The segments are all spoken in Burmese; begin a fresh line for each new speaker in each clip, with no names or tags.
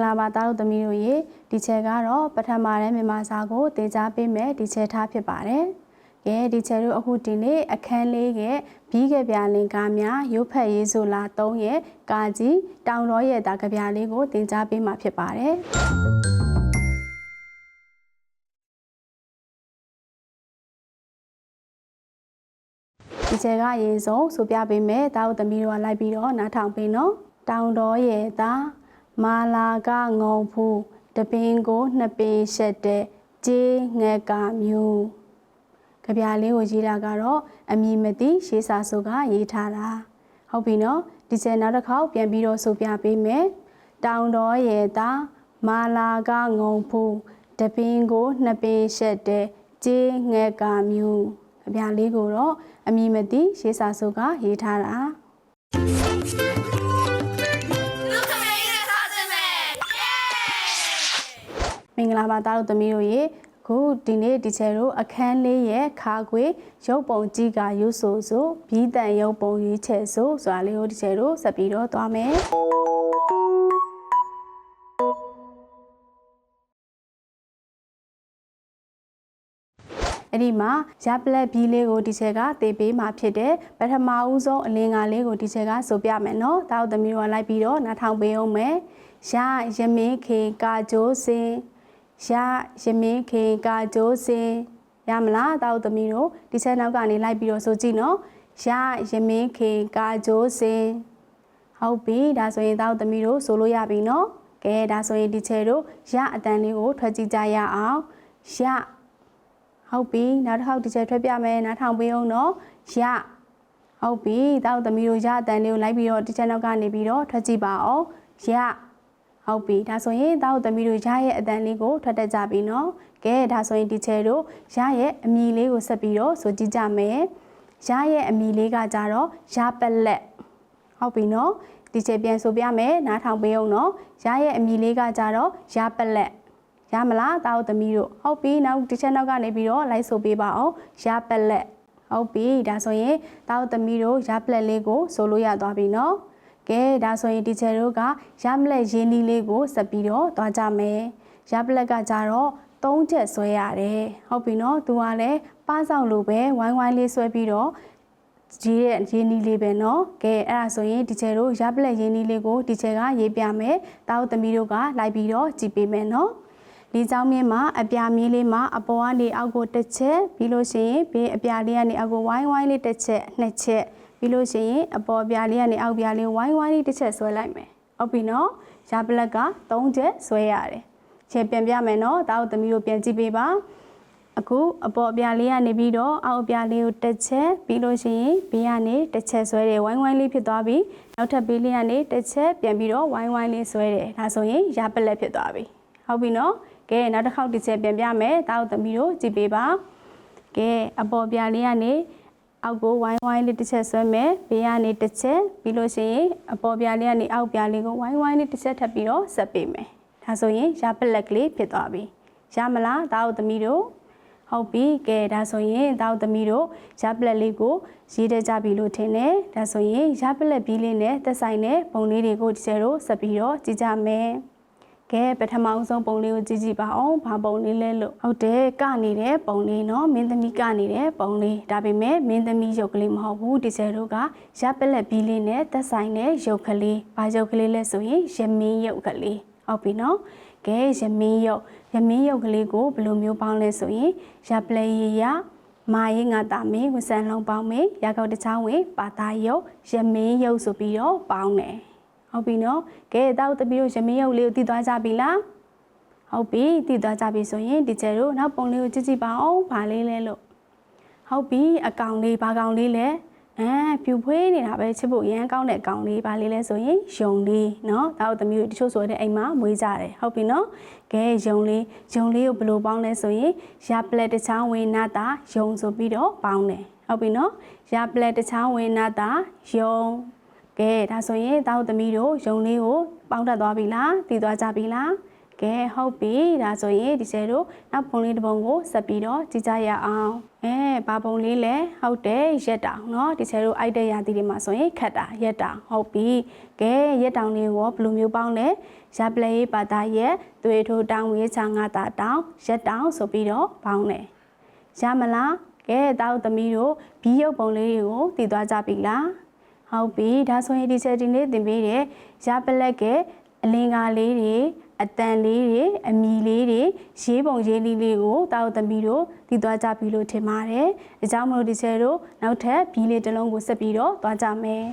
္ဂလာပါတားတို့သမီးတို့ရေဒီချက်ကတော့ပထမတန်းမြန်မာစာကိုသင်ကြားပေးမယ်ဒီချက်ထားဖြစ်ပါတယ်။ကဲဒီချက်တို့အခုဒီနေ့အခန်းလေးကဘီးကပြလင်ကားများရုပ်ဖက်ရေးဆိုလာ3ရဲ့ကာကြီးတောင်တော်ရဲ့တာကပြလေးကိုသင်ကြားပေးမှာဖြစ်ပါတယ်။ဒီချက်ကအရင်ဆုံးဆိုပြပေးမယ်တားတို့သမီးတို့ကလိုက်ပြီးတော့နားထောင်ပေးနော်တောင်တော်ရဲ့သား မာလာကငုံဖူးတပင်ကိုနှစ်ပင်ရှက်တဲ့ကြေးငက်ကမျိုးကြပြလေးကိုရေးတာကတော့အမည်မသိရှေးစာဆိုကရေးထားတာဟုတ်ပြီနော်ဒီကျနောက်တစ်ခေါက်ပြန်ပြီးတော့ဆိုပြပေးမယ်တောင်တော်ရဲ့သားမာလာကငုံဖူးတပင်ကိုနှစ်ပင်ရှက်တဲ့ကြေးငက်ကမျိုးကြပြလေးကိုတော့အမည်မသိရှေးစာဆိုကရေးထားတာ င်္ဂလာပါသားတို့သမီးတို့ရေအခုဒီနေ့ဒီချယ်တို့အခန်းလေးရဲ့ခါခွေရုပ်ပုံကြည့်ကရုပ်ဆိုဆိုဘီးတန်ရုပ်ပုံရွေးချယ်ဆိုဆိုတာလေးကိုဒီချယ်တို့ဆက်ပြီးတော့သွားမယ်အဲ့ဒီမှာရပလက်ဘီလေးကိုဒီချက်ကသေပေးมาဖြစ်တယ်ပထမဦးဆုံးအလင်းငါလေးကိုဒီချက်ကဆိုပြမယ်နော်တာတို့သမီးတို့ကလိုက်ပြီးတော့နားထောင်ပေးအောင်မယ်ရရမင်းခေကာကျိုးစင် ရရမင်းခေကာကျိုးစင်ရမလားတာတို့သမီးတို့ဒီချက်နောက်ကနေလိုက်ပြီးတော့ဆိုကြည့်နော်ရရမင်းခေကာကျိုးစင်ဟုတ်ပြီဒါဆိုရင်တာတို့သမီးတို့ဆိုလို့ရပြီနော်ကဲဒါဆိုရင်ဒီချက်တို့ရအတန်လေးကိုထွက်ကြည့်ကြရအောင်ရဟုတ်ပြီနောက်တစ်ခေါက်တစ်ချက်ထွက်ပြမယ်နားထောင်ပေးအောင်နော်ရဟုတ်ပြီတောက်သမီးတို့ရအတန်လေးကိုလိုက်ပြီးတော့တစ်ချက်နောက်ကနေပြီးတော့ထွက်ကြည့်ပါအောင်ရ ဟုတ်ပြီဒါဆိုရင်တောက်သမီးတို့ရရဲ့အတန်လေးကိုထွက်တတ်ကြပြီနော်ကဲဒါဆိုရင်ဒီချက်တို့ရရဲ့အမီလေးကိုဆက်ပြီးတော့ဆိုကြည့်ကြမယ်ရရဲ့အမီလေးကကြတော့ရပလက်ဟုတ်ပြီနော်ဒီချက်ပြန်ဆိုပြမယ်နားထောင်ပေးအောင်နော်ရရဲ့အမီလေးကကြတော့ရပလက်ရမလားတာတို့သမီးတို့ဟုတ်ပြီနောက်တစ်ချက်နောက်ကနေပြီးတော့လိုက်ဆိုပေးပါအောင်ရပလက်ဟုတ်ပြီဒါဆိုရင်တာတို့သမီးတို့ရပလက်လေးကိုဆိုလို့ရသွားပြီနော် ကဲဒါဆိုရင်ဒီချက်တို့ကရမလက်ရင်းနှီးလေးကိုဆက်ပြီးတော့သွားကြမယ်ရပလက်ကကြတော့၃ချက်ဆွဲရတယ်ဟုတ်ပြီနော်သူကလည်းပဆောင်လိုပဲဝိုင်းဝိုင်းလေးဆွဲပြီးတော့ရေးတဲ့ရင်းနှီးလေးပဲเนาะကဲအဲ့ဒါဆိုရင်ဒီချယ်တို့ရပလက်ရင်းနှီးလေးကိုဒီချယ်ကရေးပြမယ်တာတို့သမီးတို့ကလိုက်ပြီးတော့ကြည်ပေးမယ်เนาะ လေးချောင်းမြင့်မှာအပြာမြင်းလေးမှာအပေါ်ကနေအောက်ကိုတစ်ချက်ပြီးလို့ရှိရင်ဘေးအပြာလေးကနေအောက်ကိုဝိုင်းဝိုင်းလေးတစ်ချက်နှစ်ချက် ပြီးလို့ရှိရင်အပေါ်အပြာလေးကနေအောက်ပြာလေးဝိုင်းဝိုင်းလေးတစ်ချက်ဆွဲလိုက်မယ်ဟုတ်ပြီနော်ရပလက်က3ချက်ဆွဲရတယ်ချက်ပြန်ပြမယ်နော်ဒါတို့သမီးတို့ပြန်ကြည့်ပေးပါအခုအပေါ်အပြာလေးကနေပြီးတော့အောက်အပြာလေးကိုတစ်ချက်ပြီးလို့ရှိရင်ဘေးကနေတစ်ချက်ဆွဲတယ်ဝိုင်းဝိုင်းလေးဖြစ်သွားပြီနောက်ထပ်ဘေးလေးကနေတစ်ချက်ပြန်ပြီးတော့ဝိုင်းဝိုင်းလေးဆွဲတယ်ဒါဆိုရင်ရပလက်ဖြစ်သွားပြီဟုတ်ပြီနော်ကဲနောက်တစ်ခေါက်တစ်ချက်ပြန်ပြမယ်တာတို့သမီးတို့ကြည့်ပေးပါကဲအပေါ်ပြလေးကနေ အောက်ကိုဝိုင်းဝိုင်းလေးတစ်ချက်ဆွဲမယ်ဘေးကနေတစ်ချက်ပြီးလို့ရှိရင်အပေါ်ပြလေးကနေအောက်ပြလေးကိုဝိုင်းဝိုင်းလေးတစ်ချက်ထပ်ပြီးတော့ဆက်ပေးမယ်ဒါဆိုရင်ရပလက်ကလေးဖြစ်သွားပြီရမလားတာတို့သမီးတို့ဟုတ်ပြီကဲဒါဆိုရင်တာတို့သမီးတို့ရပလက်လေးကိုရေးတတ်ကြပြီလို့ထင်တယ်ဒါဆိုရင်ရပလက်ဘီးလေးနဲ့သက်ဆိုင်တဲ့ပုံလေးတွေကိုဒီကျတော့ဆက်ပြီးတော့ကြည့်ကြမယ် ကဲပထမအောင်ဆုံးပုံလေးကိုကြည့်ကြည့်ပါအောင်ဘာပုံလေးလဲလို့ဟုတ်တယ်ကနေတဲ့ပုံလေးเนาะမင်းသမီးကနေတဲ့ပုံလေးဒါပေမဲ့မင်းသမီးရုပ်ကလေးမဟုတ်ဘူးဒီဆယ်တို့ကရပ်ပလက်ဘီးလေးနဲ့သက်ဆိုင်တဲ့ရုပ်ကလေးဘာရုပ်ကလေးလဲဆိုရင်ရမင်းရုပ်ကလေးဟုတ်ပြီเนาะကဲရမင်းရုပ်ရမင်းရုပ်ကလေးကိုဘယ်လိုမျိုးပေါင်းလဲဆိုရင်ရပ်ပလက်ရရမာရေးငါတာမင်းဝဆန်လုံးပေါင်းမေရာကောက်တချောင်းဝင်ပါတာရုပ်ရမင်းရုပ်ဆိုပြီးတော့ပေါင်းတယ် ဟုတ်ပြီနော်ကဲတောက်တပီတို့ရမင်းရုပ်လေးကိုတည်သွားကြပြီလားဟုတ်ပြီတည်သွားကြပြီဆိုရင်ဒီကျဲတို့နောက်ပုံလေးကိုကြည့်ကြည့်ပါအောင်ဗာလေးလဲလို့ဟုတ်ပြီအကောင်လေးဘာကောင်လေးလဲအဲဖြူဖွေးနေတာပဲချစ်ဖို့ရမ်းကောင်းတဲ့အကောင်လေးဗာလေးလဲဆိုရင်ယုံလေးနော်တောက်တမီတို့တချို့ဆိုတဲ့အိမ်မှာမွေးကြတယ်ဟုတ်ပြီနော်ကဲယုံလေးယုံလေးကိုဘယ်လိုပေါင်းလဲဆိုရင်ရပလက်တစ်ချောင်းဝင်နာတာယုံဆိုပြီးတော့ပေါင်းတယ်ဟုတ်ပြီနော်ရပလက်တစ်ချောင်းဝင်နာတာယုံ ကဲဒါဆိုရင်တောက်သမီးတို့ယုံလေးကိုပေါင်းတက်သွားပြီလားတည်သွားကြပြီလားက ကဲဟုတ်ပြီဒါဆိုရင်ဒီဆယ်တို့နောက်ပုံလေးတစ်ပုံကိုဆက်ပြီးတော့ကြည့်ကြရအောင်အဲဘာပုံလေးလဲဟုတ်တယ်ရက်တောင်เนาะဒီဆယ်တို့အိုက်တဲ့ရာသီတွေမှာဆိုရင်ခတ်တာရက်တောင်ဟုတ်ပြီကဲရက်တောင်လေးကိုဘယ်လိုမျိုးပေါင်းလဲရပလေပါတာရက်သွေးထိုးတောင်ဝေးချာငါတာတောင်ရက်တောင်ဆိုပြီးတော့ပေါင်းတယ်ရမလားကဲတောက်သမီးတို့ဘီးရုပ်ပုံလေးတွေကိုတည်သွားကြပြီလား ဟုတ်ပြီဒါဆိုရင်ဒီဆယ်ဒီနေ့သင်ပေးတဲ့ရပလက်ကအလင်္ကာလေးတွေအတန်လေးတွေအမီလေးတွေရေးပုံရေးလေးလေးကိုတောက်သမီးတို့တည်သွားကြပြီလို့ထင်ပါတယ်။ဒါကြောင့်မလို့ဒီဆယ်တို့နောက်ထပ်ဘီးလေးတစ်လုံးကိုဆက်ပြီးတော့သွားကြမယ်။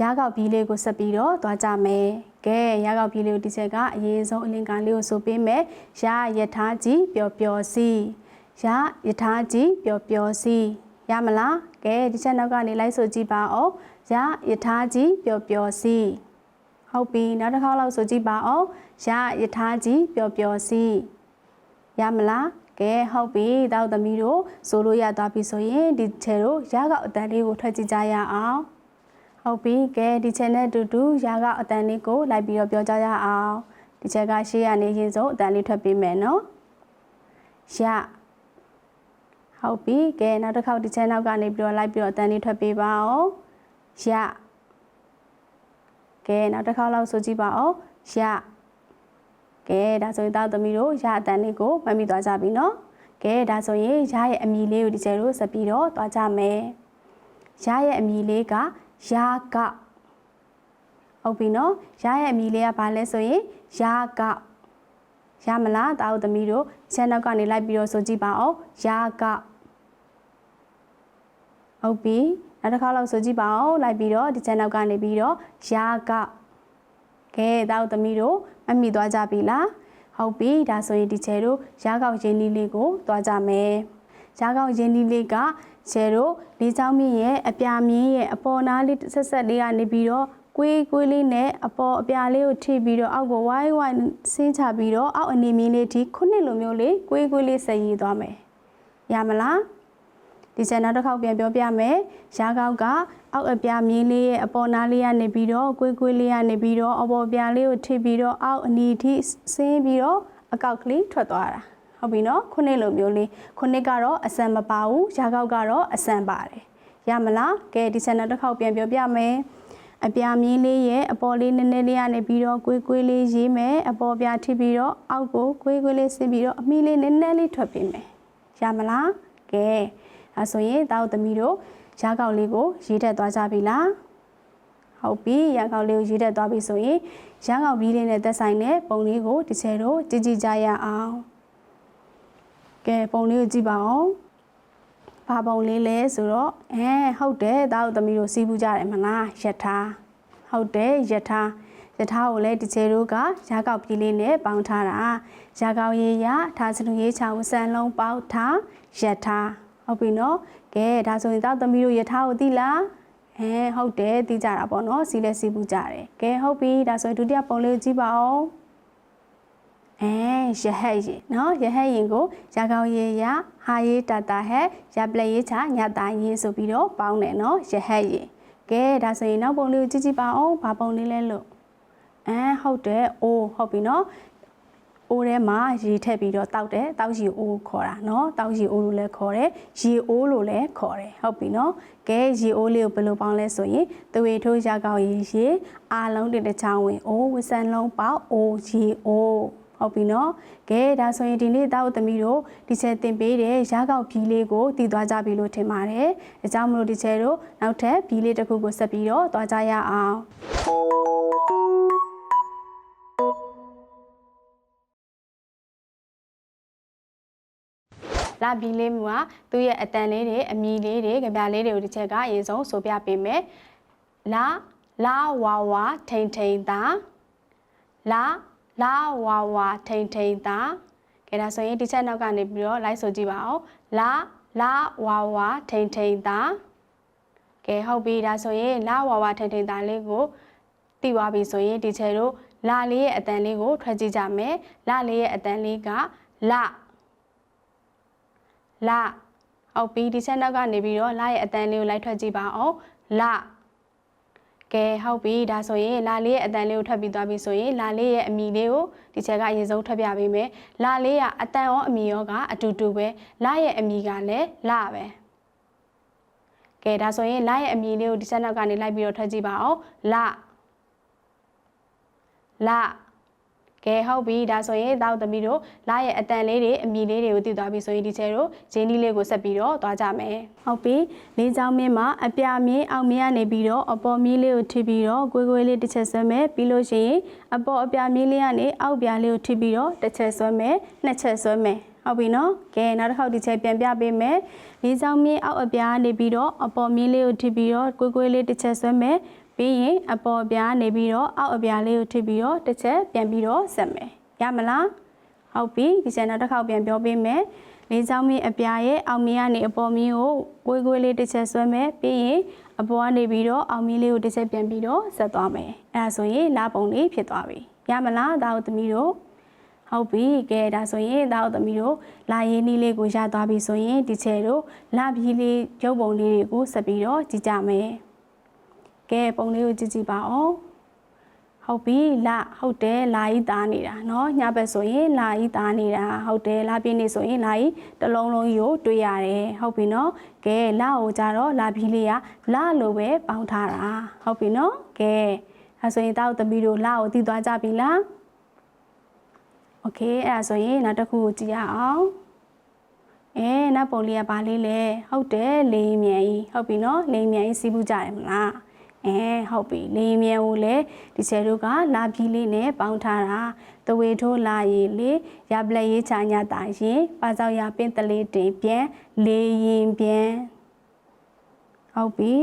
ရာကောက်ပြီးလေးကိုဆက်ပြီးတော့သွားကြမယ်။ ကဲရာကောက်ပြီးလေးကိုဒီချက်ကအရေးဆုံးအလင်္ကာလေးကိုဆိုပေးမယ်။ရာယထာကြီးပျော်ပျော်စီ။ရာယထာကြီးပျော်ပျော်စီ။ရမလား။ကဲဒီချက်နောက်ကနေလိုက်ဆိုကြည့်ပါအောင်။ရာယထာကြီးပျော်ပျော်စီ။ဟုတ်ပြီနောက်တစ်ခါလောက်ဆိုကြည့်ပါအောင်။ရာယထာကြီးပျော်ပျော်စီ။ရမလား။ကဲဟုတ်ပြီတောက်သမီးတို့ဆိုလို့ရသွားပြီဆိုရင်ဒီချေတို့ရာကောက်အတန်လေးကိုထွက်ကြည့်ကြရအောင်။ ဟုတ်ပြီကဲဒီချက်နဲ့အတူတူရာကအတန်လေးကိုလိုက်ပြီးတော့ပြောကြရအောင်ဒီချက်ကရှေ့ရနေရင်ဆုံးအတန်လေးထွက်ပေးမယ်နော်ရဟုတ်ပြီကဲနောက်တစ်ခေါက်ဒီချက်နောက်ကနေပြီးတော့လိုက်ပြီးတော့အတန်လေးထွက်ပေးပါအောင်ရကဲနောက်တစ်ခေါက်လောက်ဆိုကြည့်ပါအောင်ရကဲဒါဆိုရင်တောက်သမီးတို့ရအတန်လေးကိုမှတ်မိသွားကြပြီနော်ကဲဒါဆိုရင်ရရဲ့အမီလေးကိုဒီချက်တို့ဆက်ပြီးတော့သွားကြမယ်ရရဲ့အမီလေးက ရာကဟုတ်ပြီနော်ရရဲ့အမီလေးကဘာလဲဆိုရင်ရာကရမလားတာဦးသမီးတို့ချက်နောက်ကနေလိုက်ပြီးတော့ဆိုကြည့်ပါအောင်ရာကဟုတ်ပြီနောက်တစ်ခါလောက်ဆိုကြည့်ပါအောင်လိုက်ပြီးတော့ဒီချက်နောက်ကနေပြီးတော့ရာကကဲတာဦးသမီးတို့မမိသွားကြပြီလားဟုတ်ပြီဒါဆိုရင်ဒီချဲတို့ရာကောက်ရင်းနှီးလေးကိုသွားကြမယ်ရာကောက်ရင်းနှီးလေးက ကျဲတို့လေးချောင်းမြင့်ရဲ့အပြာမြင့်ရဲ့အပေါ်နားလေးဆက်ဆက်လေးကနေပြီးတော့ကွေးကွေးလေးနဲ့အပေါ်အပြာလေးကိုထိပြီးတော့အောက်ကိုဝိုင်းဝိုင်းဆင်းချပြီးတော့အောက်အနေမြင့်လေးထိခုနှစ်လိုမျိုးလေးကွေးကွေးလေးဆက်ရည်သွားမယ်။ရမလား။ဒီစက်နောက်တစ်ခေါက်ပြန်ပြောပြမယ်။ရာကောက်ကအောက်အပြာမြင့်လေးရဲ့အပေါ်နားလေးကနေပြီးတော့ကွေးကွေးလေးကနေပြီးတော့အပေါ်အပြာလေးကိုထိပြီးတော့အောက်အနီထိဆင်းပြီးတော့အကောက်ကလေးထွက်သွားတာ။ ဟုတ်ပြီနော်ခုနှစ်လိုမျိုးလေးခုနှစ်ကတော့အစံမပါဘူးရာကောက်ကတော့အစံပါတယ်ရမလားကဲဒီဆန်နောက်တစ်ခေါက်ပြန်ပြောပြမယ်အပြာမြင်းလေးရဲ့အပေါ်လေးနည်းနည်းလေးကနေပြီးတော့ကွေးကွေးလေးရေးမယ်အပေါ်ပြထိပြီးတော့အောက်ကိုကွေးကွေးလေးဆင်းပြီးတော့အမီလေးနည်းနည်းလေးထွက်ပေးမယ်ရမလားကဲအဲဆိုရင်တောက်သမီးတို့ရာကောက်လေးကိုရေးထက်သွားကြပြီလားဟုတ်ပြီရာကောက်လေးကိုရေးထက်သွားပြီဆိုရင်ရာကောက်ပြီးလေးနဲ့သက်ဆိုင်တဲ့ပုံလေးကိုဒီချေတို့ကြည့်ကြည့်ကြရအောင် ကဲပုံလေးကိုကြည့်ပါအောင်ဘာပုံလေးလဲဆိုတော့အဲဟုတ်တယ်တာတို့သမီးတို့စီးပူးကြတယ်မလားယထာဟုတ်တယ်ယထာယထာကိုလည်းဒီချေတို့ကရာကောက်ပြည်လေးနဲ့ပေါင်းထားတာရာကောက်ရေးရထားစလူရေးချောင်းစံလုံးပေါက်ထားယထာဟုတ်ပြီနော်ကဲဒါဆိုရင်တာသမီးတို့ယထာကိုသိလားအဲဟုတ်တယ်သိကြတာပေါ့နော်စီးလဲစီးပူးကြတယ်ကဲဟုတ်ပြီဒါဆိုရင်ဒုတိယပုံလေးကိုကြည့်ပါအောင် အဲရဟတ်ရင်เนาะရဟတ်ရင်ကိုရကောင်းရေရဟာရေးတတာဟက်ရပလက်ရေးချညတာရင်ဆိုပြီးတော့ပေါင်းတယ်เนาะရဟတ်ရင်ကဲဒါဆိုရင်နောက်ပုံလေးကိုကြည့်ကြည့်ပါအောင်ဘာပုံလေးလဲလို့အဲဟုတ်တယ်အိုးဟုတ်ပြီเนาะအိုးထဲမှာရေထည့်ပြီးတော့တောက်တယ်တောက်ရေအိုးခေါ်တာเนาะတောက်ရေအိုးလို့လည်းခေါ်တယ်ရေအိုးလို့လည်းခေါ်တယ်ဟုတ်ပြီเนาะကဲရေအိုးလေးကိုဘယ်လိုပေါင်းလဲဆိုရင်သွေထိုးရကောက်ရေရေအားလုံးတစ်တစ်ချောင်းဝင်အိုးဝစံလုံးပေါက်အိုးရေအိုး ဟုတ်ပြီနော်ကဲဒါဆိုရင်ဒီနေ့တောက်သမီးတို့ဒီချက်တင်ပေးတဲ့ရကောက်ဘီလေးကိုတည်သွားကြပြီလို့ထင်ပါတယ်ဒါကြောင့်မလို့ဒီချက်တို့နောက်ထပ်ဘီလေးတစ်ခုကိုဆက်ပြီးတော့သွားကြရအောင်လာဘီလေးမူကသူ့ရဲ့အတန်လေးတွေအမီလေးတွေကြပြလေးတွေကိုဒီချက်ကအရင်ဆုံးဆိုပြပေးမယ်လာလာဝါဝါထိန်ထိန်တာလာ လာဝါဝါထိန်ထိန်တာကဲဒါဆိုရင်ဒီချက်နောက်ကနေပြီးတော့လိုက်ဆိုကြည့်ပါအောင်လာလာဝါဝါထိန်ထိန်တာကဲဟုတ်ပြီဒါဆိုရင်လာဝါဝါထိန်ထိန်တာလေးကိုသိသွားပြီဆိုရင်ဒီချက်တို့လာလေးရဲ့အတန်လေးကိုထွက်ကြည့်ကြမယ်လာလေးရဲ့အတန်လေးကလလဟုတ်ပြီဒီချက်နောက်ကနေပြီးတော့လာရဲ့အတန်လေးကိုလိုက်ထွက်ကြည့်ပါအောင်လာ ကဲဟုတ်ပြီဒါဆိုရင်လာလေးရဲ့အတန်လေးကိုထွက်ပြီးသွားပြီဆိုရင်လာလေးရဲ့အမီလေးကိုဒီချက်ကအရင်ဆုံးထွက်ပြပေးမယ်လာလေးကအတန်ရောအမီရောကအတူတူပဲလာရဲ့အမီကလည်းလာပဲကဲဒါဆိုရင်လာရဲ့အမီလေးကိုဒီချက်နောက်ကနေလိုက်ပြီးတော့ထွက်ကြည့်ပါအောင်လာလာ ကဲဟုတ်ပြီဒါဆိုရင်တောက်သမီးတို့လာရဲ့အတန်လေးတွေအမီလေးတွေကိုတည်သွားပြီဆိုရင်ဒီချဲတို့ဂျင်းဒီလေးကိုဆက်ပြီးတော့သွားကြမယ်ဟုတ်ပြီလေးချောင်းမြင့်မှာအပြမြင့်အောင်မြင့်ကနေပြီးတော့အပေါ်မြင့်လေးကိုထိပြီးတော့ကွေးကွေးလေးတစ်ချက်ဆွဲမယ်ပြီးလို့ရှိရင်အပေါ်အပြမြင့်လေးကနေအောက်ပြလေးကိုထိပြီးတော့တစ်ချက်ဆွဲမယ်နှစ်ချက်ဆွဲမယ်ဟုတ်ပြီနော်ကဲနောက်တစ်ခေါက်ဒီချက်ပြန်ပြပေးမယ်လေးချောင်းမြင့်အောက်အပြကနေပြီးတော့အပေါ်မြင့်လေးကိုထိပြီးတော့ကွေးကွေးလေးတစ်ချက်ဆွဲမယ် ပြီးရင်အပေါ်အပြားနေပြီးတော့အောက်အပြားလေးကိုထိပြီးတော့တစ်ချက်ပြန်ပြီးတော့ဆက်မယ်ရမလားဟုတ်ပြီဒီချက်နောက်တစ်ခေါက်ပြန်ပြောပေးမယ်လေးချောင်းမင်းအပြားရဲ့အောက်မင်းကနေအပေါ်မင်းကိုကိုယ်ကိုယ်လေးတစ်ချက်ဆွဲမယ်ပြီးရင်အပေါ်ကနေပြီးတော့အောက်မင်းလေးကိုတစ်ချက်ပြန်ပြီးတော့ဆက်သွားမယ်အဲဒါဆိုရင်လာပုံလေးဖြစ်သွားပြီရမလားဒါတို့သမီးတို့ဟုတ်ပြီကဲဒါဆိုရင်ဒါတို့သမီးတို့လာရင်းနီးလေးကိုရသွားပြီဆိုရင်ဒီချဲတို့လာပြီးလေးရုပ်ပုံလေးတွေကိုဆက်ပြီးတော့ကြည့်ကြမယ် ကဲပုံလေးကိုကြည့်ကြည့်ပါအောင်ဟုတ်ပြီလာဟုတ်တယ်လာဤသားနေတာเนาะညဘက်ဆိုရင်လာဤသားနေတာဟုတ်တယ်လာပြင်းနေဆိုရင်လာဤတစ်လုံးလုံးကြီးကိုတွေ့ရတယ်ဟုတ်ပြီเนาะကဲလာကိုကြတော့လာပြီးလေးကလာလို့ပဲပေါင်းထားတာဟုတ်ပြီเนาะကဲအဲဆိုရင်တောက်သမီးတို့လာကိုတည်သွားကြပြီလားโอเคအဲ့ဒါဆိုရင်နောက်တစ်ခုကိုကြည့်ရအောင်အဲနောက်ပုံလေးကဘာလေးလဲဟုတ်တယ်လေးမြန်ကြီးဟုတ်ပြီနော်လေးမြန်ကြီးစီးပူးကြတယ်မလား အဲဟုတ်ပြီလေးမြန်ကိုလည်းဒီဆယ်တို့ကလာပြီးလေးနဲ့ပေါင်းထားတာတဝေထိုးလာရည်လေးရပလက်ရေးချာညာတာရင်ပါစောက်ရပင်တလေးတင်ပြန်လေးရင်ပြန်ဟုတ်ပြီ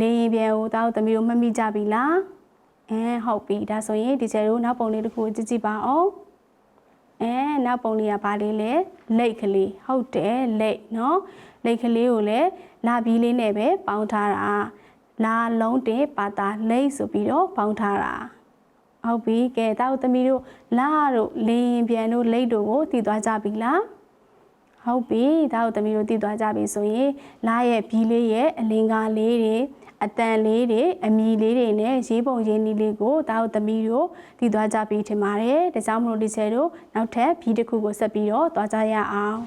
လေးရင်ပြန်ကိုတောက်သမီးတို့မှတ်မိကြပြီလားအဲဟုတ်ပြီဒါဆိုရင်ဒီဆယ်တို့နောက်ပုံလေးတစ်ခုကြည့်ကြည့်ပါအောင်အဲနောက်ပုံလေးကဘာလေးလဲလိတ်ကလေးဟုတ်တယ်လိတ်နော်လိတ်ကလေးကိုလည်းလာပြီးလေးနဲ့ပဲပေါင်းထားတာ လာလုံးတင်ပါတာလိတ်ဆိုပြီးတော့ပေါင်းထားတာဟုတ်ပြီကဲတောက်သမီးတို့လာတို့လင်းပြန်တို့လိတ်တို့ကိုတည်သွားကြပြီလားဟုတ်ပြီတောက်သမီးတို့တည်သွားကြပြီဆိုရင်လာရဲ့ဘီလေးရဲ့အလင်္ကာလေးတွေအတန်လေးတွေအမီလေးတွေနဲ့ရေးပုံရေးနည်းလေးကိုတာတို့သမီးတို့တည်သွားကြပြီထင်ပါတယ်ဒါကြောင့်မလို့ဒီဆယ်တို့နောက်ထပ်ဘီတစ်ခုကိုဆက်ပြီးတော့သွားကြရအောင်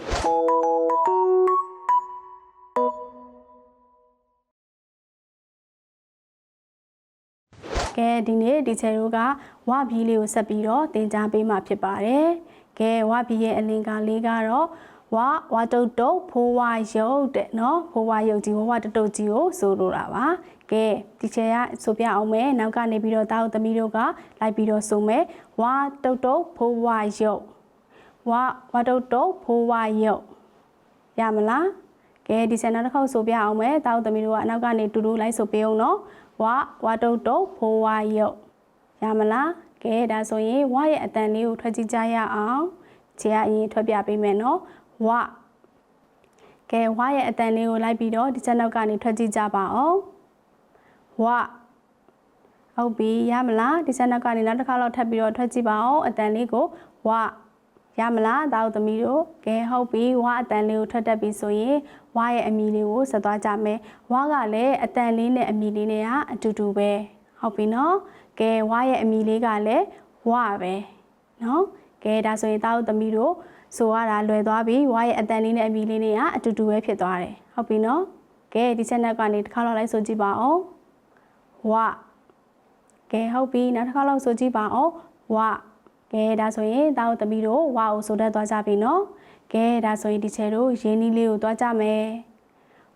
ကဲဒီနေ့ဒီချယ်တို့ကဝဘီလေးကိုဆက်ပြီးတော့တင် जा ပေးမှာဖြစ်ပါတယ်။ကဲဝဘီရဲ့အလင်္ကာလေးကတော့ဝဝတုတ်တုတ်ဖိုးဝရုပ်တဲ့နော်ဖိုးဝရုပ်ကြီးဝဝတုတ်တုတ်ကြီးကိုဆိုလိုတာပါ။ကဲဒီချယ်ကဆိုပြအောင်မယ်နောက်ကနေပြီးတော့တာတို့သမီးတို့ကလိုက်ပြီးတော့ဆိုမယ်ဝတုတ်တုတ်ဖိုးဝရုပ်ဝဝတုတ်တုတ်ဖိုးဝရုပ်ရမလားကဲဒီဆန်နောက်တစ်ခေါက်ဆိုပြအောင်မယ်တာတို့သမီးတို့ကအနောက်ကနေတူတူလိုက်ဆိုပေးအောင်နော် ဝဝတုတ်တုတ်ဖိုးဝရုပ်ရမလားကဲဒါဆိုရင်ဝရဲ့အတန်လေးကိုထွက်ကြည့်ကြရအောင်ခြေကအရင်ထွက်ပြပေးမယ်နော်ဝကဲဝရဲ့အတန်လေးကိုလိုက်ပြီးတော့ဒီချက်နောက်ကနေထွက်ကြည့်ကြပါအောင်ဝဟုတ်ပြီရမလားဒီချက်နောက်ကနေနောက်တစ်ခါတော့ထပ်ပြီးတော့ထွက်ကြည့်ပါအောင်အတန်လေးကိုဝ ရမလားတာတို့သမီးတို့ကဲဟုတ်ပြီဝါအတန်လေးကိုထွက်တက်ပြီဆိုရင်ဝါရဲ့အမီလေးကိုဆက်သွားကြမယ်ဝါကလည်းအတန်လေးနဲ့အမီလေးနဲ့ကအတူတူပဲဟုတ်ပြီနော်ကဲဝါရဲ့အမီလေးကလည်းဝါပဲနော်ကဲဒါဆိုရင်တာတို့သမီးတို့ဆိုရတာလွယ်သွားပြီဝါရဲ့အတန်လေးနဲ့အမီလေးနဲ့ကအတူတူပဲဖြစ်သွားတယ်ဟုတ်ပြီနော်ကဲဒီချက်နဲ့ကနေတစ်ခါတော့လိုက်ဆိုကြည့်ပါအောင်ဝါကဲဟုတ်ပြီနောက်တစ်ခါလောက်ဆိုကြည့်ပါအောင်ဝါ ကဲဒါဆိုရင်တာတို့သမီးတို့ဝါကိုဆိုတတ်သွားကြပြီနော်ကဲဒါဆိုရင်ဒီချဲတို့ရင်းနှီးလေးကိုသွားကြမယ်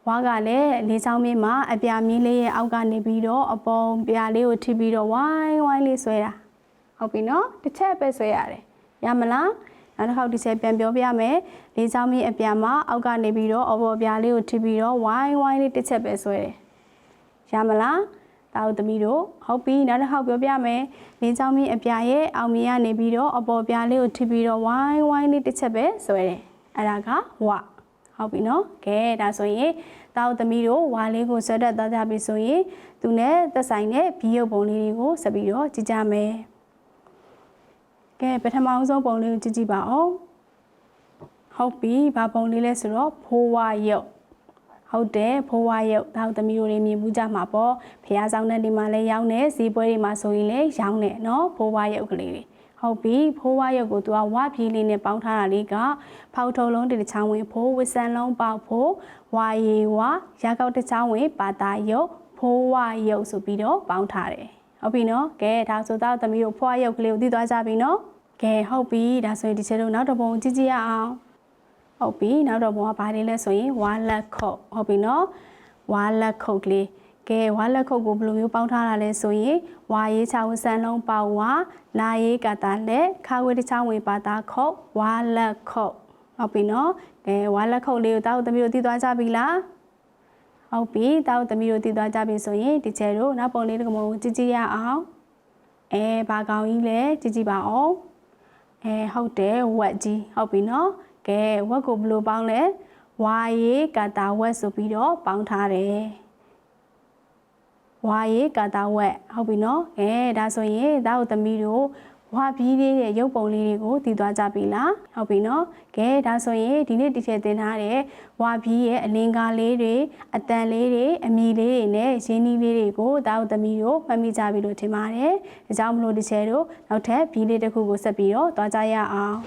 ဝါကလည်းလေးချောင်းမင်းမှာအပြာမင်းလေးရဲ့အောက်ကနေပြီးတော့အပေါ်ပြာလေးကိုထိပြီးတော့ဝိုင်းဝိုင်းလေးဆွဲတာဟုတ်ပြီနော်တစ်ချက်ပဲဆွဲရတယ်ရမလားနောက်တစ်ခေါက်ဒီချက်ပြန်ပြောပြမယ်လေးချောင်းမင်းအပြာမှာအောက်ကနေပြီးတော့အပေါ်ပြာလေးကိုထိပြီးတော့ဝိုင်းဝိုင်းလေးတစ်ချက်ပဲဆွဲတယ်ရမလား တာတို့သမီးတို့ဟုတ်ပြီနောက်တစ်ခေါက်ပြောပြမယ်လေးချောင်းမင်းအပြာရဲ့အောင်မြင်ကနေပြီးတော့အပေါ်ပြာလေးကိုထိပြီးတော့ဝိုင်းဝိုင်းလေးတစ်ချက်ပဲဆွဲတယ်အဲ့ဒါကဝဟုတ်ပြီနော်ကဲဒါဆိုရင်တာတို့သမီးတို့ဝါလေးကိုဆွဲတက်သွားကြပြီဆိုရင်သူနဲ့သက်ဆိုင်တဲ့ဘီယုတ်ပုံလေးတွေကိုဆက်ပြီးတော့ကြည့်ကြမယ်ကဲပထမအောင်ဆုံးပုံလေးကိုကြည့်ကြည့်ပါအောင်ဟုတ်ပြီဘာပုံလေးလဲဆိုတော့ဖိုးဝါရုပ် ဟုတ်တယ်ဖိုးဝါရုပ်တောက်သမီးတို့တွေမြင်မှုကြမှာပေါ့ဖះဆောင်တဲ့ဒီမှာလည်းရောင်းတယ်ဈေးပွဲတွေမှာဆိုရင်လည်းရောင်းတယ်နော်ဖိုးဝါရုပ်ကလေးတွေဟုတ်ပြီဖိုးဝါရုပ်ကိုသူကဝပြေးလေးနဲ့ပေါင်းထားတာလေးကဖောက်ထုံလုံးတစ်ချောင်းဝင်ဖိုးဝစ်ဆန်လုံးပေါက်ဖိုးဝါရီဝါရာကောက်တစ်ချောင်းဝင်ပါတာရုပ်ဖိုးဝါရုပ်ဆိုပြီးတော့ပေါင်းထားတယ်ဟုတ်ပြီနော်ကဲဒါဆိုတော့သမီးတို့ဖွားရုပ်ကလေးကိုသိသွားကြပြီနော်ကဲဟုတ်ပြီဒါဆိုရင်ဒီချက်တို့နောက်တစ်ပုံကြည့်ကြည့်ရအောင် ဟုတ်ပြီနောက်တော့ဘုံကဘာလေးလဲဆိုရင်ဝါလက်ခုတ်ဟုတ်ပြီနော်ဝါလက်ခုတ်ကလေးကဲဝါလက်ခုတ်ကိုဘယ်လိုမျိုးပေါင်းထားတာလဲဆိုရင်ဝါရေးချောင်းစံလုံးပေါဝါလာရေးကတာလက်ခါဝေးတစ်ချောင်းဝေပါတာခုတ်ဝါလက်ခုတ်ဟုတ်ပြီနော်ကဲဝါလက်ခုတ်လေးကိုတောက်သမီးတို့သိသွားကြပြီလားဟုတ်ပြီတောက်သမီးတို့သိသွားကြပြီဆိုရင်ဒီချဲတို့နောက်ပုံလေးတစ်ကမုံကြည့်ကြည့်ရအောင်အဲဘာကောင်ကြီးလဲကြည့်ကြည့်ပါအောင်အဲဟုတ်တယ်ဝက်ကြီးဟုတ်ပြီနော် ကဲဝက်ကိုဘယ်လိုပေါင်းလဲဝါရေးကာတာဝက်ဆိုပြီးတော့ပေါင်းထားတယ်ဝါရေးကာတာဝက်ဟုတ်ပြီနော်ကဲဒါဆိုရင်ဒါတို့သမီးတို့ဝါပြီးလေးရဲ့ရုပ်ပုံလေးတွေကိုတည်သွားကြပြီလားဟုတ်ပြီနော်ကဲဒါဆိုရင်ဒီနေ့တစ်ချက်သင်ထားတဲ့ဝါပြီးရဲ့အလင်္ကာလေးတွေအတန်လေးတွေအမီလေးတွေနဲ့ရင်းနှီးလေးတွေကိုဒါတို့သမီးတို့မှတ်မိကြပြီလို့ထင်ပါတယ်ဒါကြောင့်မလို့တစ်ချက်တို့နောက်ထပ်ဘီလေးတစ်ခုကိုဆက်ပြီးတော့သွားကြရအောင်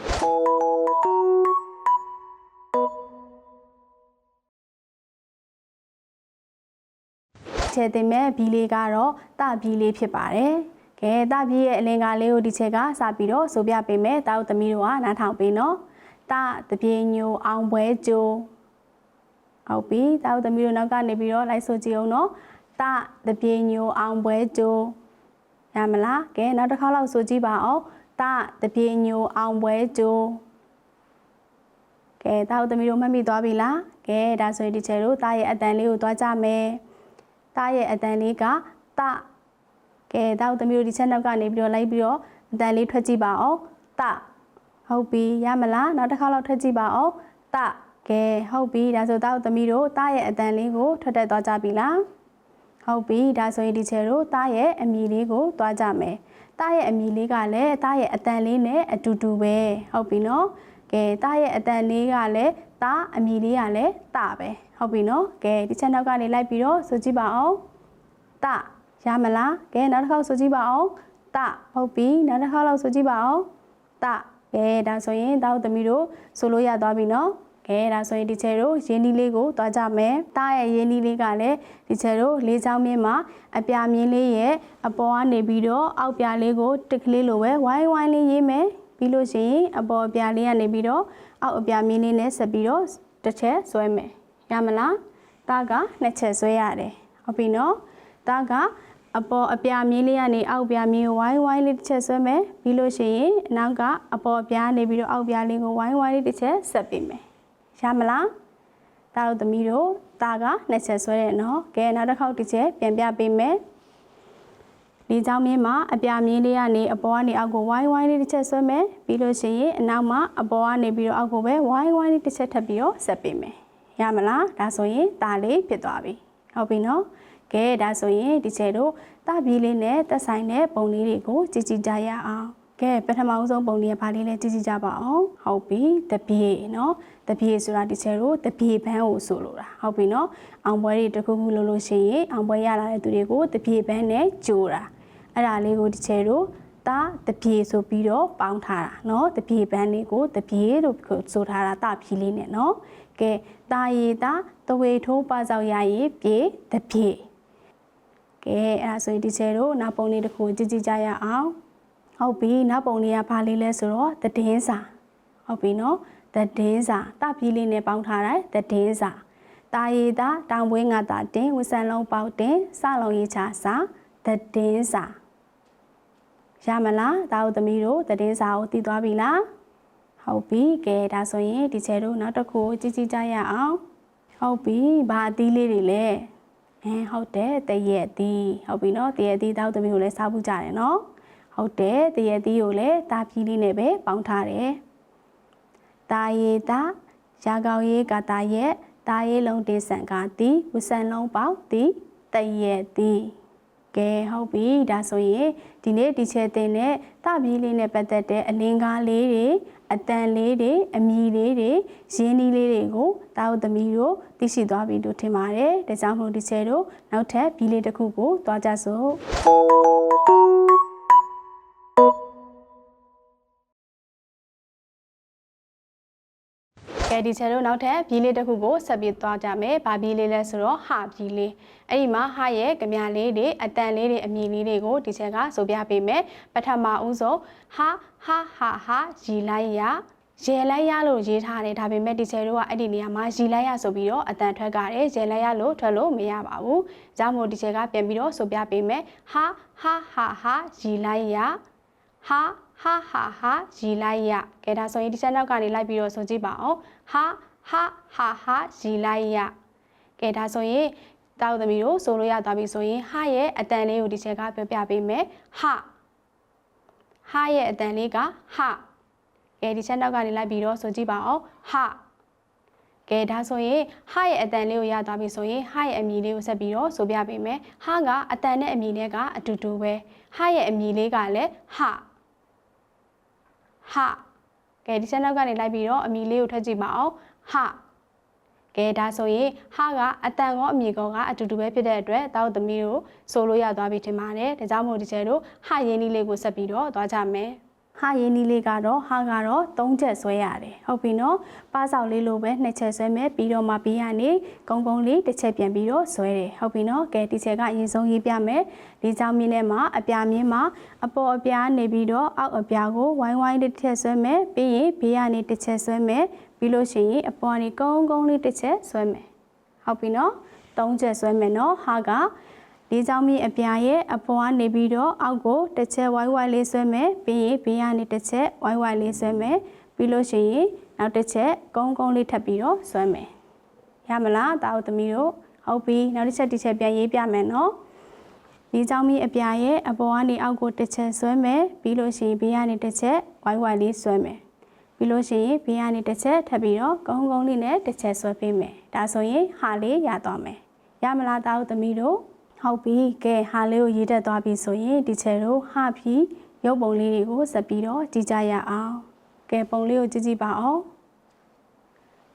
ချဲတင်မဲ့ဘီလေးကတော့တဘီလေးဖြစ်ပါတယ်။ကဲတဘီရဲ့အလင်္ကာလေးကိုဒီချက်ကစပြီးတော့ဆိုပြပေးမယ်။တာတို့သမီးတို့ကနားထောင်ပေးနော်။တတပြေညိုအောင်ပွဲကျိုးဟုတ်ပြီ။တာတို့သမီးတို့နောက်ကနေပြီးတော့လိုက်ဆိုကြည့်အောင်နော်။တတပြေညိုအောင်ပွဲကျိုးရမလား။ကဲနောက်တစ်ခါလောက်ဆိုကြည့်ပါအောင်။တတပြေညိုအောင်ပွဲကျိုးကဲတာတို့သမီးတို့မှတ်မိသွားပြီလား။ကဲဒါဆိုရင်ဒီချက်တို့တာရဲ့အတန်လေးကိုသွားကြမယ်။ တားရဲ့အတန်လေးကတကဲတောက်သမီးတို့ဒီချက်နောက်ကနေပြီးတော့လိုက်ပြီးတော့အတန်လေးထွက်ကြည့်ပါအောင်တဟုတ်ပြီရမလားနောက်တစ်ခါလောက်ထွက်ကြည့်ပါအောင်တကဲဟုတ်ပြီဒါဆိုတောက်သမီးတို့တားရဲ့အတန်လေးကိုထွက်တက်သွားကြပြီလားဟုတ်ပြီဒါဆိုရင်ဒီချက်တို့တားရဲ့အမီလေးကိုသွားကြမယ်တားရဲ့အမီလေးကလည်းတားရဲ့အတန်လေးနဲ့အတူတူပဲဟုတ်ပြီနော်ကဲတားရဲ့အတန်လေးကလည်း တားအမီလေးကလည်းတပဲဟုတ်ပြီနော်ကဲဒီချက်နောက်ကနေလိုက်ပြီးတော့ဆိုကြည့်ပါအောင်တရမလားကဲနောက်တစ်ခေါက်ဆိုကြည့်ပါအောင်တဟုတ်ပြီနောက်တစ်ခေါက်လောက်ဆိုကြည့်ပါအောင်တကဲဒါဆိုရင်တောက်သမီးတို့ဆိုလို့ရသွားပြီနော်ကဲဒါဆိုရင်ဒီချေတို့ရင်းနှီးလေးကိုတွားကြမယ်တားရဲ့ရင်းနှီးလေးကလည်းဒီချေတို့လေးချောင်းမြင်းမှာအပြာမြင်းလေးရဲ့အပေါ်ကနေပြီးတော့အောက်ပြာလေးကိုတစ်ကလေးလိုပဲဝိုင်းဝိုင်းလေးရေးမယ် ပြီးလို့ရှိရင်အပေါ်ပြာလေးကနေပြီးတော့အောက်အပြာမြင်းလေးနဲ့ဆက်ပြီးတော့တစ်ချက်ဆွဲမယ်ရမလားတားကနှစ်ချက်ဆွဲရတယ်ဟုတ်ပြီနော်တားကအပေါ်အပြာမြင်းလေးကနေအောက်ပြာမြင်းကိုဝိုင်းဝိုင်းလေးတစ်ချက်ဆွဲမယ်ပြီးလို့ရှိရင်အနောက်ကအပေါ်အပြာနေပြီးတော့အောက်ပြာလေးကိုဝိုင်းဝိုင်းလေးတစ်ချက်ဆက်ပေးမယ်ရမလားတားတို့သမီးတို့တားကနှစ်ချက်ဆွဲတယ်နော်ကဲနောက်တစ်ခေါက်တစ်ချက်ပြန်ပြပေးမယ် ဒီကြောင့်မြင်းမှာအပြာမြင်းလေးကနေအပေါ်ကနေအောက်ကိုဝိုင်းဝိုင်းလေးတစ်ချက်ဆွဲမယ်ပြီးလို့ရှိရင်အနောက်မှာအပေါ်ကနေပြီးတော့အောက်ကိုပဲဝိုင်းဝိုင်းလေးတစ်ချက်ထပ်ပြီးတော့ဆက်ပေးမယ်ရမလားဒါဆိုရင်တာလေးဖြစ်သွားပြီဟုတ်ပြီနော်ကဲဒါဆိုရင်ဒီချေတို့တာပြေးလေးနဲ့တက်ဆိုင်တဲ့ပုံလေးတွေကိုကြည်ကြည်ကြရအောင်ကဲပထမဆုံးပုံလေးကဘာလေးလဲကြည်ကြည်ကြပါအောင်ဟုတ်ပြီတပြေးနော်တပြေးဆိုတာဒီချေတို့တပြေးဘန်းကိုဆိုလိုတာဟုတ်ပြီနော်အောင်ပွဲတွေတခုခုလုပ်လို့ရှိရင်အောင်ပွဲရလာတဲ့သူတွေကိုတပြေးဘန်းနဲ့ကြိုးတာ အဲ့ဒါလေးကိုဒီချေတို့တာတပြေဆိုပြီးတော့ပေါင်းထားတာเนาะတပြေဘန်းလေးကိုတပြေလို့ဆိုထားတာတဖြီးလေးနဲ့เนาะကဲတာရီတာတဝေထိုးပါစောက်ရရေးပြေတပြေ ကဲအဲ့ဒါဆိုရင်ဒီချဲတို့နောက်ပုံလေးတစ်ခုကြည့်ကြည့်ကြရအောင်ဟုတ်ပြီနောက်ပုံလေးကဘာလေးလဲဆိုတော့တည်င်းစာဟုတ်ပြီနော်တည်င်းစာတပြည့်လေးနဲ့ပေါင်းထားတဲ့တည်င်းစာတာရီတာတောင်ပွဲငါတာတင်ဝစံလုံးပေါက်တင်စလုံးရေးချစာတည်င်းစာ ရမလားတာတို့သမီးတို့တည်င်းစာကိုတည်သွားပြီလားဟုတ်ပြီကဲဒါဆိုရင်ဒီချဲတို့နောက်တစ်ခုကြည့်ကြည့်ကြရအောင်ဟုတ်ပြီဘာအသီးလေးတွေလဲအဲဟုတ်တယ်တရက်သီးဟုတ်ပြီနော်တရက်သီးတောက်သမီးကိုလည်းစားဖို့ကြတယ်နော်ဟုတ်တယ်တရက်သီးကိုလည်းတာပြီးလေးနဲ့ပဲပေါင်းထားတယ်တာရီတာရာကောင်ရေးကတာရက်တာရေးလုံးတေးဆန်ကတီဝဆန်လုံးပေါက်တီတရက်သီး ကဲဟုတ်ပြီဒါဆိုရင်ဒီနေ့ဒီချက်တင်နဲ့တပြီးလေးနဲ့ပတ်သက်တဲ့အလင်းကားလေးတွေအတန်လေးတွေအမီလေးတွေရင်းနှီးလေးတွေကိုတာဝသမီးတို့သိရှိသွားပြီလို့ထင်ပါတယ်ဒါကြောင့်မို့ဒီချဲတို့နောက်ထပ်ဘီလေးတစ်ခုကိုတွားကြစို့ ကဲဒီချဲတို့နောက်ထပ်ဘီလေးတစ်ခုကိုဆက်ပြီးသွားကြမယ်။ဘာဘီလေးလဲဆိုတော့ဟာဘီလေး။အဲ့ဒီမှာဟာရဲ့ကြမြလေးတွေအတန်လေးတွေအမြည်လေးတွေကိုဒီချက်ကဆိုပြပေးမယ်။ပထမဦးဆုံးဟာဟာဟာဟာရီလိုက်ရရေလိုက်ရလို့ရေးထားတယ်ဒါပေမဲ့ဒီချယ်တို့ကအဲ့ဒီနေရာမှာရီလိုက်ရဆိုပြီးတော့အတန်ထွက်ကြတယ်ရေလိုက်ရလို့ထွက်လို့မရပါဘူး။ဒါမို့ဒီချက်ကပြန်ပြီးတော့ဆိုပြပေးမယ်။ဟာဟာဟာဟာရီလိုက်ရဟာ ဟာဟာဟာရီလိုက်ရကဲဒါဆိုရင်ဒီချက်နောက်ကနေလိုက်ပြီးတော့ဆိုကြည့်ပါအောင်ဟာဟာဟာဟာရီလိုက်ရကဲဒါဆိုရင်တောက်သမီးတို့ဆိုလို့ရသွားပြီဆိုရင်ဟာရဲ့အတန်လေးကိုဒီချက်ကပြောပြပေးမယ်ဟာဟာရဲ့အတန်လေးကဟာကဲဒီချက်နောက်ကနေလိုက်ပြီးတော့ဆိုကြည့်ပါအောင်ဟာကဲဒါဆိုရင်ဟာရဲ့အတန်လေးကိုရသွားပြီဆိုရင်ဟာရဲ့အမည်လေးကိုဆက်ပြီးတော့ဆိုပြပေးမယ်ဟာကအတန်နဲ့အမည်နဲ့ကအတူတူပဲဟာရဲ့အမည်လေးကလည်းဟာ ဟာကဲဒီချက်နောက်ကနေလိုက်ပြီးတော့အမီလေးကိုထွက်ကြည့်ပါအောင်ဟာကဲဒါဆိုရင်ဟာကအတန်ကောအမီကောကအတူတူပဲဖြစ်တဲ့အတွက်တောက်သမီးတို့ဆိုလို့ရသွားပြီထင်ပါတယ်ဒါကြောင့်မို့ဒီချက်တို့ဟာရင်းနီးလေးကိုဆက်ပြီးတော့သွားကြမယ် ဟာရင်းနီးလေးကတော့ဟာကတော့၃ချက်ဆွဲရတယ်ဟုတ်ပြီနော်ပါဆောက်လေးလိုပဲနှစ်ချက်ဆွဲမယ်ပြီးတော့မှပြီးရနေကုန်းကုန်းလေးတစ်ချက်ပြန်ပြီးတော့ဆွဲတယ်ဟုတ်ပြီနော်ကဲဒီချက်ကအရင်ဆုံးရေးပြမယ်ဒီကြောင်မြင်းထဲမှာအပြာမြင်းမှာအပေါ်အပြားနေပြီးတော့အောက်အပြားကိုဝိုင်းဝိုင်းတစ်ချက်ဆွဲမယ်ပြီးရင်ဘေးကနေတစ်ချက်ဆွဲမယ်ပြီးလို့ရှိရင်အပေါ်ကနေကုန်းကုန်းလေးတစ်ချက်ဆွဲမယ်ဟုတ်ပြီနော်၃ချက်ဆွဲမယ်နော်ဟာက ဒီကြောင်မြင်းအပြာရဲ့အပေါ်ကနေပြီးတော့အောက်ကိုတစ်ချက်ဝိုင်းဝိုင်းလေးဆွဲမယ်ပြီးရင်ဘေးကနေတစ်ချက်ဝိုင်းဝိုင်းလေးဆွဲမယ်ပြီးလို့ရှိရင်နောက်တစ်ချက်ကုန်းကုန်းလေးထပ်ပြီးတော့ဆွဲမယ်ရမလားတာဦးသမီးတို့ဟုတ်ပြီနောက်တစ်ချက်တစ်ချက်ပြန်ရေးပြမယ်နော်ဒီကြောင်မြင်းအပြာရဲ့အပေါ်ကနေအောက်ကိုတစ်ချက်ဆွဲမယ်ပြီးလို့ရှိရင်ဘေးကနေတစ်ချက်ဝိုင်းဝိုင်းလေးဆွဲမယ်ပြီးလို့ရှိရင်ဘေးကနေတစ်ချက်ထပ်ပြီးတော့ကုန်းကုန်းလေးနဲ့တစ်ချက်ဆွဲပေးမယ်ဒါဆိုရင်ဟာလေးရသွားမယ်ရမလားတာဦးသမီးတို့ ဟုတ်ပြီကဲဟာလေးကိုရေးတတ်သွားပြီဆိုရင်ဒီချယ်တို့ဟာပြီးရုပ်ပုံလေးတွေကိုစပ်ပြီးတော့ကြည့်ကြရအောင်ကဲပုံလေးကိုကြည့်ကြည့်ပါအောင်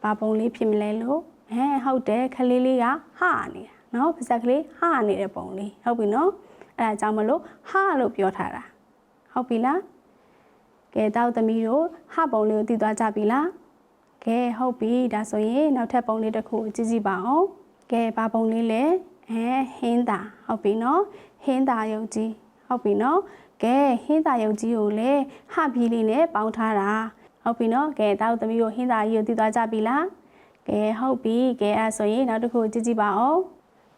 ဘာပုံလေးဖြစ်မလဲလို့ဟဲဟုတ်တယ်ခလေးလေးကဟာနေတာနော်ပါဇက်ကလေးဟာနေတဲ့ပုံလေးဟုတ်ပြီနော်အဲဒါကြောင့်မလို့ဟာလို့ပြောထားတာဟုတ်ပြီလားကဲတောက်သမီးတို့ဟာပုံလေးကိုသိသွားကြပြီလားကဲဟုတ်ပြီဒါဆိုရင်နောက်ထပ်ပုံလေးတစ်ခုကိုကြည့်ကြည့်ပါအောင်ကဲဘာပုံလေးလဲ အဲဟင်းတာဟုတ်ပြီနော်ဟင်းတာယုတ်ကြီးဟုတ်ပြီနော်ကဲဟင်းတာယုတ်ကြီးကိုလည်းဟပီးလေးနဲ့ပေါင်းထားတာဟုတ်ပြီနော်ကဲတောက်သမီးတို့ဟင်းတာကြီးကိုသိသွားကြပြီလားကဲဟုတ်ပြီကဲအဲ့ဆိုရင်နောက်တစ်ခုကြည့်ကြည့်ပါအောင်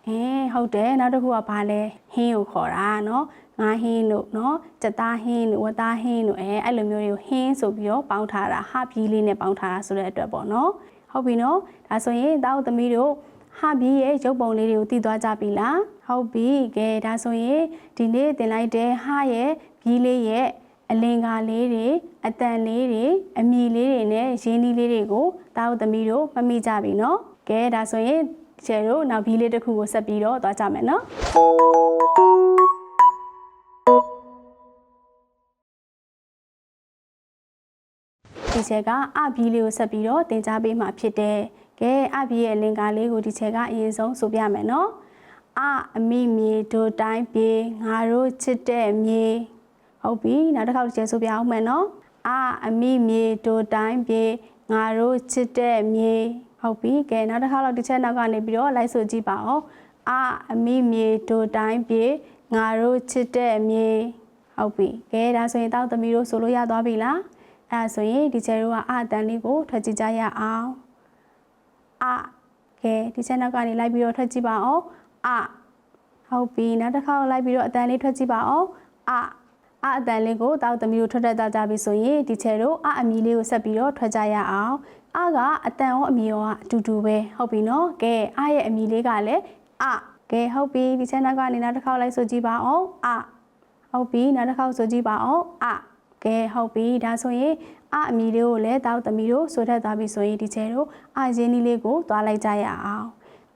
အဲဟုတ်တယ်နောက်တစ်ခုကဘာလဲဟင်းကိုခေါ်တာနော်ငါဟင်းတို့နော်စက်သားဟင်းတို့ဝတ်သားဟင်းတို့အဲအဲ့လိုမျိုးတွေကိုဟင်းဆိုပြီးတော့ပေါင်းထားတာဟပီးလေးနဲ့ပေါင်းထားတာဆိုတဲ့အတွက်ပေါ့နော်ဟုတ်ပြီနော်ဒါဆိုရင်တောက်သမီးတို့ ဟာဘီရဲ့ရုပ်ပုံလေးတွေကိုသိသွားကြပြီလားဟုတ်ပြီကဲဒါဆိုရင်ဒီနေ့သင်လိုက်တဲ့ဟာရဲ့ဘီလေးရဲ့အလင်္ကာလေးတွေအတန်လေးတွေအမီလေးတွေနဲ့ရင်းနှီးလေးတွေကိုတာဝသမီးတို့မမိကြပြီနော်ကဲဒါဆိုရင်ကျဲတို့နောက်ဘီလေးတစ်ခုကိုဆက်ပြီးတော့သွားကြမယ်နော်ဒီချက်ကအဘီလေးကိုဆက်ပြီးတော့တင် जा ပေးမှာဖြစ်တယ် ကဲအဘီရဲ့လင်္ကာလေးကိုဒီချက်က အရင်ဆုံးဆိုပြမယ်နော်အအမိမြေတို့တိုင်းပြေငါတို့ချစ်တဲ့မြေဟုတ်ပြီနောက်တစ်ခေါက်ဒီချက်ဆိုပြအောင်မယ်နော်အအမိမြေတို့တိုင်းပြေငါတို့ချစ်တဲ့မြေဟုတ်ပြီကဲနောက်တစ်ခါတော့ဒီချက်နောက်ကနေပြီးတော့လိုက်ဆိုကြည့်ပါအောင်အအမိမြေတို့တိုင်းပြေငါတို့ချစ်တဲ့မြေဟုတ်ပြီကဲဒါဆိုရင်တောက်သမီးတို့ဆိုလို့ရသွားပြီလားအဲဒါဆိုရင်ဒီချက်တို့ကအအတန်လေးကိုထွက်ကြည့်ကြရအောင် အကဲဒီချက်နောက်ကနေလိုက်ပြီးတော့ထွက်ကြည့်ပါအောင်အဟုတ်ပြီနောက်တစ်ခါလိုက်ပြီးတော့အတန်လေးထွက်ကြည့်ပါအောင်အအအတန်လေးကိုတောက်သမီးတို့ထွက်တတ်ကြပြီဆိုရင်ဒီချက်တို့အအမီလေးကိုဆက်ပြီးတော့ထွက်ကြရအောင်အကအတန်ရောအမီရောကအတူတူပဲဟုတ်ပြီနော်ကဲအရဲ့အမီလေးကလည်းအကဲဟုတ်ပြီဒီချက်နောက်ကနေနောက်တစ်ခါလိုက်ဆိုကြည့်ပါအောင်အဟုတ်ပြီနောက်တစ်ခါဆိုကြည့်ပါအောင်အကဲဟုတ်ပြီဒါဆိုရင် အအမီလေးကိုလည်းတောက်သမီးတို့ဆိုထက်သွားပြီဆိုရင်ဒီချဲတို့အရင်းနီးလေးကိုသွားလိုက်ကြရအောင်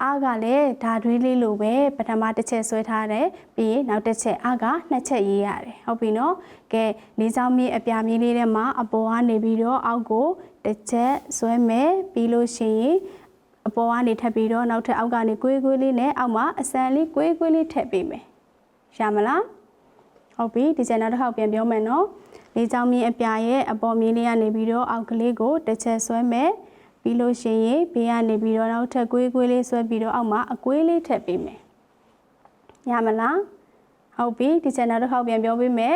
အားကလည်းဓာတွေးလေးလိုပဲပထမတစ်ချက်ဆွဲထားတယ်ပြီးရင်နောက်တစ်ချက်အားကနှစ်ချက်ရေးရတယ်ဟုတ်ပြီနော်ကဲလေးချောင်းမြေအပြာမြေလေးထဲမှာအပေါ်ကနေပြီးတော့အောက်ကိုတစ်ချက်ဆွဲမယ်ပြီးလို့ရှိရင်အပေါ်ကနေထပ်ပြီးတော့နောက်ထပ်အောက်ကနေကွေးကွေးလေးနဲ့အောက်မှာအစံလေးကွေးကွေးလေးထည့်ပေးမယ်ရမလား ဟုတ်ပြီဒီချက်နောက်တစ်ခေါက်ပြန်ပြောမယ်နော်လေးချောင်းမြေအပြာရဲ့အပေါ်မြေလေးကနေပြီးတော့အောက်ကလေးကိုတစ်ချက်ဆွဲမယ်ပြီးလို့ရှိရင်ဘေးကနေပြီးတော့နောက်ထပ်ကွေးကွေးလေးဆွဲပြီးတော့အောက်မှာအကွေးလေးထည့်ပေးမယ်ရမလားဟုတ်ပြီဒီချက်နောက်တစ်ခေါက်ပြန်ပြောပေးမယ်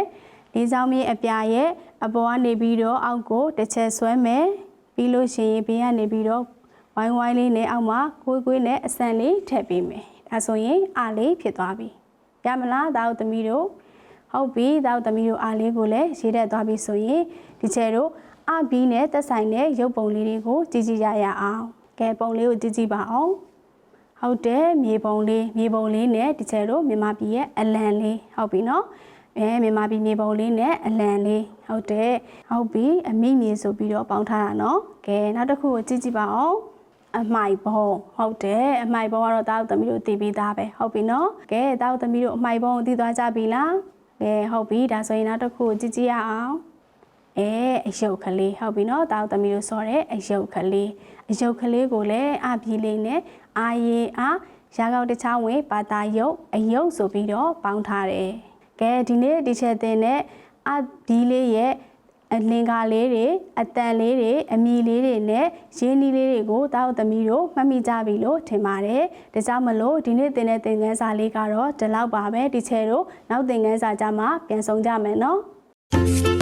လေးချောင်းမြေအပြာရဲ့အပေါ်ကနေပြီးတော့အောက်ကိုတစ်ချက်ဆွဲမယ်ပြီးလို့ရှိရင်ဘေးကနေပြီးတော့ဝိုင်းဝိုင်းလေးနဲ့အောက်မှာကွေးကွေးနဲ့အဆန်လေးထည့်ပေးမယ်ဒါဆိုရင်အားလေးဖြစ်သွားပြီရမလားဒါတို့သမီးတို့ ဟုတ်ပြီတောက်သမီးတို့အားလေးကိုလည်းရေးတက်သွားပြီဆိုရင်ဒီချဲတို့အဘီနဲ့သက်ဆိုင်တဲ့ရုပ်ပုံလေးတွေကိုကြည့်ကြည့်ရရအောင်ကဲပုံလေးကိုကြည့်ကြည့်ပါအောင်ဟုတ်တယ်မြေပုံလေးမြေပုံလေးနဲ့ဒီချဲတို့မြန်မာပြည်ရဲ့အလံလေးဟုတ်ပြီနော်အဲမြန်မာပြည်မြေပုံလေးနဲ့အလံလေးဟုတ်တယ်ဟုတ်ပြီအမိမြေဆိုပြီးတော့ပေါင်းထားတာနော်ကဲနောက်တစ်ခုကိုကြည့်ကြည့်ပါအောင်အမိုက်ဘုံဟုတ်တယ်အမိုက်ဘုံကတော့တားသမီးတို့တည်ပြီးသားပဲဟုတ်ပြီနော်ကဲတားသမီးတို့အမိုက်ဘုံကိုတည်သွားကြပြီလား ကဲဟုတ်ပြီဒါဆိုရင်နောက်တစ်ခုကြည့်ကြည့်ရအောင်အဲအယုတ်ကလေးဟုတ်ပြီနော်တာသမီးတို့ဆိုတဲ့အယုတ်ကလေးအယုတ်ကလေးကိုလည်းအပြေးလေးနဲ့အာရေအားရာကောက်တစ်ချောင်းဝင်ပါတာယုတ်အယုတ်ဆိုပြီးတော့ပေါင်းထားတယ်ကဲဒီနေ့ဒီချက်တင်နဲ့အဒီလေးရဲ့ အလင်္ကာလေးတွေအတန်လေးတွေအမီလေးတွေနဲ့ရင်းနှီးလေးတွေကိုတောက်သမီးတို့မှတ်မိကြပြီလို့ထင်ပါတယ်။ဒါကြောင့်မလို့ဒီနေ့တင်တဲ့သင်ခန်းစာလေးကတော့ဒီလောက်ပါပဲဒီချဲတို့နောက်သင်ခန်းစာကြမှာပြန်ဆောင်ကြမယ်နော်။